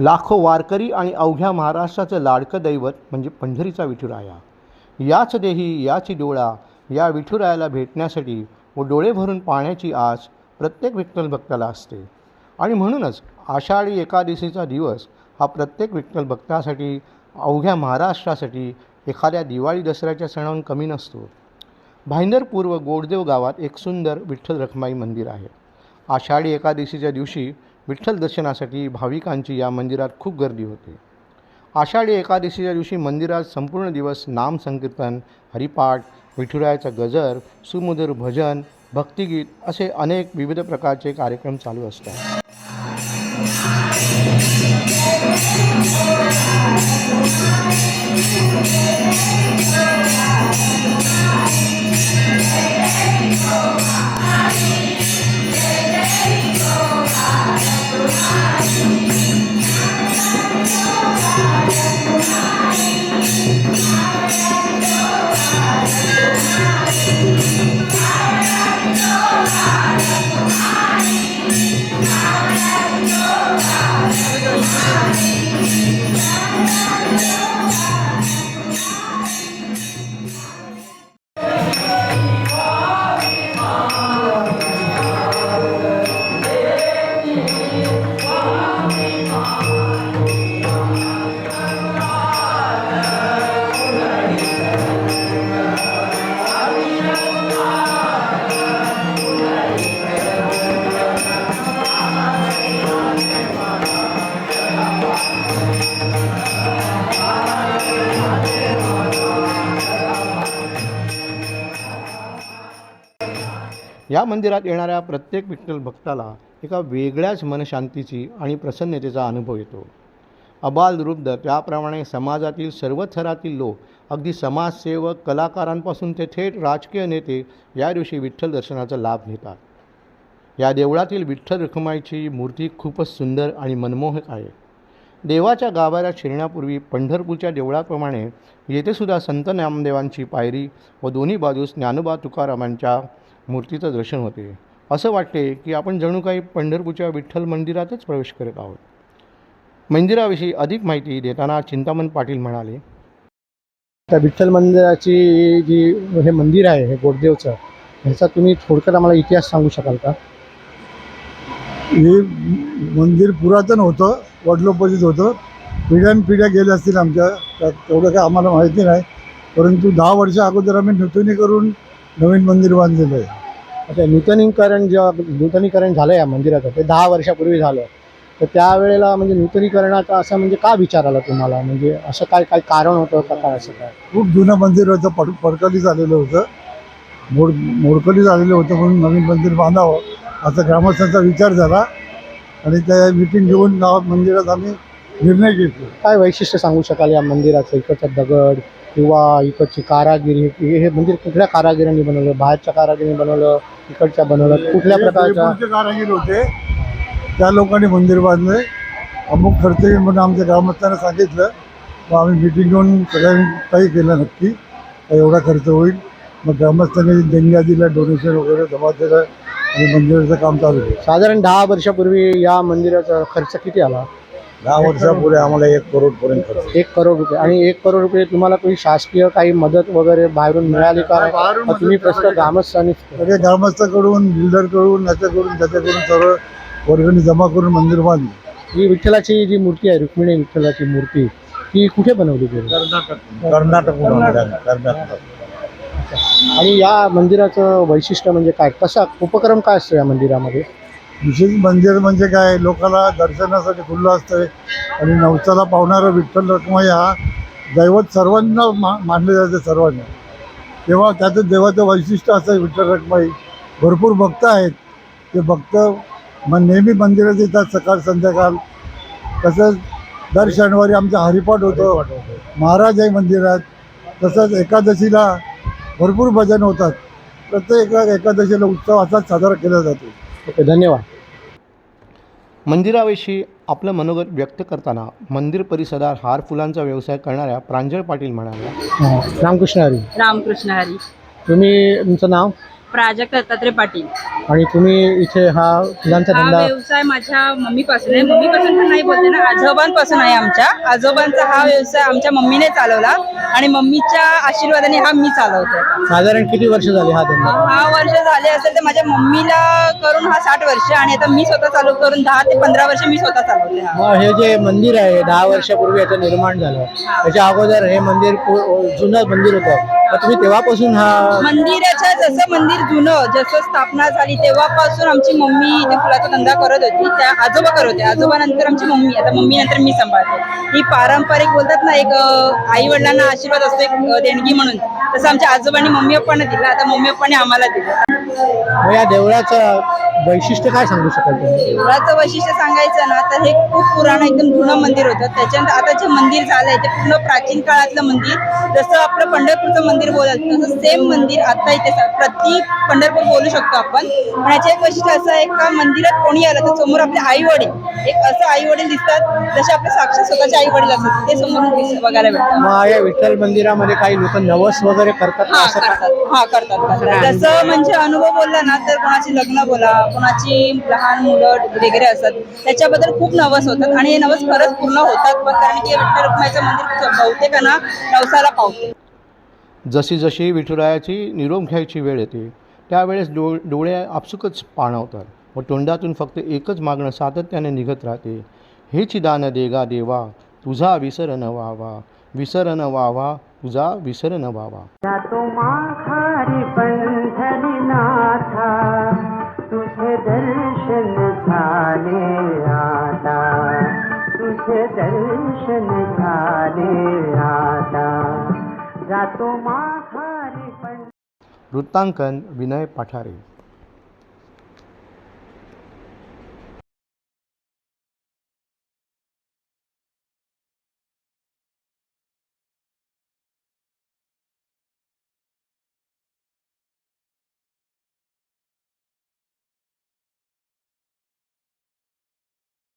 लाखो वारकरी आणि अवघ्या महाराष्ट्राचं लाडकं दैवत म्हणजे पंढरीचा विठुराया. याच देही याची डोळा या विठुरायाला भेटण्यासाठी व डोळे भरून पाहण्याची आस प्रत्येक विठ्ठल भक्ताला असते. आणि म्हणूनच आषाढी एकादशीचा दिवस हा प्रत्येक विठ्ठल भक्तासाठी अवघ्या महाराष्ट्रासाठी एखाद्या दिवाळी दसऱ्याच्या सणाहून कमी नसतो. भाईंदर पूर्व गोडदेव गावात एक सुंदर विठ्ठल रखमाई मंदिर आहे. आषाढी एकादशीच्या दिवशी विठ्ठल दर्शनासाठी भाविकांची या मंदिरात खूप गर्दी होते. आषाढी एकादशीच्या दिवशी मंदिरात संपूर्ण दिवस नाम संकीर्तन हरिपाठ विठुरायाचा गजर सुमधुर भजन भक्तिगीत असे अनेक विविध प्रकारचे कार्यक्रम चालू असतात. या मंदिरात येणाऱ्या प्रत्येक विठ्ठल भक्ताला एका वेगळ्याच मनशांतीची आणि प्रसन्नतेचा अनुभव येतो. अबाल वृद्ध त्याप्रमाणे समाजातील सर्व थरातील लोक अगदी समाजसेवक कलाकारांपासून ते थेट राजकीय नेते या दिवशी विठ्ठल दर्शनाचा लाभ घेतात. या देवळातील विठ्ठल रखुमाईची मूर्ती खूपच सुंदर आणि मनमोहक आहे. देवाच्या गाभाऱ्यात शिरण्यापूर्वी पंढरपूरच्या देवळाप्रमाणे येथेसुद्धा संत नामदेवांची पायरी व दोन्ही बाजूस ज्ञानोबा तुकारामांच्या मूर्तीचं दर्शन होते. असं वाटते की आपण जणू काही पंढरपूरच्या विठ्ठल मंदिरातच प्रवेश करत आहोत. मंदिराविषयी अधिक माहिती देताना चिंतामण पाटील म्हणाले त्या विठ्ठल मंदिराची जी हे मंदिर आहे हे गोडदेवचं ह्याचा तुम्ही थोडक्यात आम्हाला इतिहास सांगू शकाल का? हे मंदिर पुरातन होतं वडलोपाजीत होतं. पिढ्यानपिढ्या गेल्या असतील आमच्या तेवढं काय आम्हाला माहिती नाही. परंतु दहा वर्ष अगोदर आम्ही नूतनी करून नवीन मंदिर बांधलेलं आहे. आता नूतनीकरण जेव्हा नूतनीकरण झालं या मंदिराचं ते दहा वर्षापूर्वी झालं. तर त्यावेळेला म्हणजे नूतनीकरणाचा असं म्हणजे का विचार आला तुम्हाला? म्हणजे असं काय काय कारण होतं का काय असं काय? खूप जुनं मंदिर होतं पड पडकली झालेलं होतं. मोड मोडकली झालेलं होतं म्हणून नवीन मंदिर बांधावं असा ग्रामस्थांचा विचार झाला. आणि त्या मिटिंग घेऊन गावात मंदिरात आम्ही निर्णय घेतला. काय वैशिष्ट्य सांगू शकाल या मंदिराचं? इकडचा दगड किंवा इकडची कारागिरी हे हे मंदिर कुठल्या कारागिरांनी बनवलं? बाहेरच्या कारागिरीने बनवलं? इकडच्या बनवलं? कुठल्या प्रकारच्या? जयपूरचे कारागीर होते. त्या लोकांनी मंदिर बांधले अमुक खर्च म्हणून आमच्या ग्रामस्थांना सांगितलं. मग आम्ही मिटिंग घेऊन सगळ्यांनी काही केलं नक्की. का एवढा खर्च होईल. मग ग्रामस्थांनी देणग्या दिल्या डोनेशन वगैरे जमा केलं आणि मंदिराचं काम चालू केलं. साधारण दहा वर्षापूर्वी या मंदिराचा खर्च किती आला? दहा वर्षापुढे आम्हाला एक करोड पर्यंत खर्च एक करोड रुपये. आणि एक करोड रुपये तुम्हाला काही शासकीय काही मदत वगैरे बाहेरून मिळाली का? तुम्ही प्रश्न. ग्रामस्थांनी सगळे ग्रामस्थाकडून बिल्डरकडून याच्याकडून त्याच्याकडून सर्व वर्गणी जमा करून मंदिर बांधले. ही विठ्ठलाची जी मूर्ती आहे रुक्मिणी विठ्ठलाची मूर्ती ती कुठे बनवली गेली? कर्नाटक. आणि या मंदिराचं वैशिष्ट्य म्हणजे काय? कसा उपक्रम काय असतो या मंदिरामध्ये? विशेष मंदिर म्हणजे काय लोकांना दर्शनासाठी खुल्लं असतंय आणि नवसाला पावणारा विठ्ठल रखमाई हा दैवत सर्वांना मा मानले जाते सर्वांना. तेव्हा त्याचं देवाचं वैशिष्ट्य असं आहे विठ्ठल रखमाई. भरपूर भक्त आहेत. ते भक्त मग नेहमी मंदिरात येतात सकाळ संध्याकाळ. तसंच दर शनिवारी आमचा हरिपाठ होतो. महाराज आहे मंदिरात. तसंच एकादशीला भरपूर भजन होतात. प्रत्येक एकादशीला उत्सव असाच साजरा केला जातो. ओके धन्यवाद. मंदिराविषयी आपलं मनोगत व्यक्त करताना मंदिर परिसरात हार फुलांचा व्यवसाय करणाऱ्या प्रांजळ पाटील म्हणाल्या. रामकृष्ण हरी. रामकृष्ण हरी. तुम्ही तुमचं नाव? प्राजक्ता दत्तात्रय पाटील. आणि तुम्ही इथे हा फुलांचा हा धंदा व्यवसाय माझ्या मम्मीपासून आहे. मम्मीपासून पण नाही बोलते ना आजोबांपासून आहे आमच्या. आजोबांचा हा व्यवसाय आमच्या मम्मीने चालवला आणि मम्मीच्या आशीर्वादाने हा मी चालवते साधारण किती वर्ष झाली हा धंदा? हा वर्ष झाले असेल तर माझ्या मम्मीला करून हा साठ वर्ष आणि आता मी स्वतः चालू करून दहा ते पंधरा वर्ष मी स्वतः चालवते हा. मग हे जे मंदिर आहे दहा वर्षापूर्वी याचं निर्माण झालं. त्याच्या अगोदर हे मंदिर पु- जुनं मंदिर होतं. मग तुम्ही तेव्हापासून हा मंदिराच्या जसं मंदिर जुनं जसं स्थापना झाली तेव्हापासून आमची मम्मी इथे फुलाचा धंदा करत होती. त्या आजोबा करत होते. आजोबा नंतर आमची मम्मी आता मम्मी नंतर मी सांभाळते. ही पारंपरिक बोलतात ना एक आई वडिलांना आशीर्वाद असतो एक देणगी म्हणून. तसं आमच्या आजोबांनी मम्मी पप्पांना दिला आता मम्मी पप्पांनी आम्हाला दिलं. या देवळाचं वैशिष्ट्य काय सांगू शकाल तुम्ही? देवळाचं वैशिष्ट्य सांगायचं ना तर हे खूप पुराण एकदम जुनं मंदिर होतं. त्याच्यानंतर आता जे मंदिर झालंय ते पूर्ण प्राचीन काळातलं मंदिर. जसं आपलं पंढरपूरचं मंदिर बोलत तसं सेम मंदिर आता इथे सा- प्रति पंढरपूर बोलू शकतो आपण. पण याचे एक वैशिष्ट्य असं आहे का मंदिरात कोणी आलं तर समोर आपले आई वडील एक असं आई वडील दिसतात जसे आपले साक्षात स्वतःचे आई वडील असतात ते समोरून दिस- बघायला भेटतात. मग या विठ्ठल मंदिरामध्ये काही लोक नवस वगैरे करतात का हा असं का? करतात हा करतात. करतात जसं म्हणजे अनुभव बोलला ना तर कोणाची लग्न बोला कोणाची लहान मुलं वगैरे असतात त्याच्याबद्दल खूप नवस होतात आणि हे नवस खरंच पूर्ण होतात. पण कारण की विठ्ठल रुक्माईचं मंदिर बहुतेकांना नवसाला पावते. जशी जशी विठुरायाची निरोप घ्यायची वेळ येते त्यावेळेस डो डोळे आपसुकच पाणावतात. व तोंडातून फक्त एकच मागणं सातत्याने निघत राहते. हेच दान देगा देवा तुझा विसर न व्हावा विसर न व्हावा. तुझा विसर न व्हावा दर्शन झाले आता. तुझे दर्शन झाले आता. जातो माघारी पण वृत्तांकन विनय पाठारे.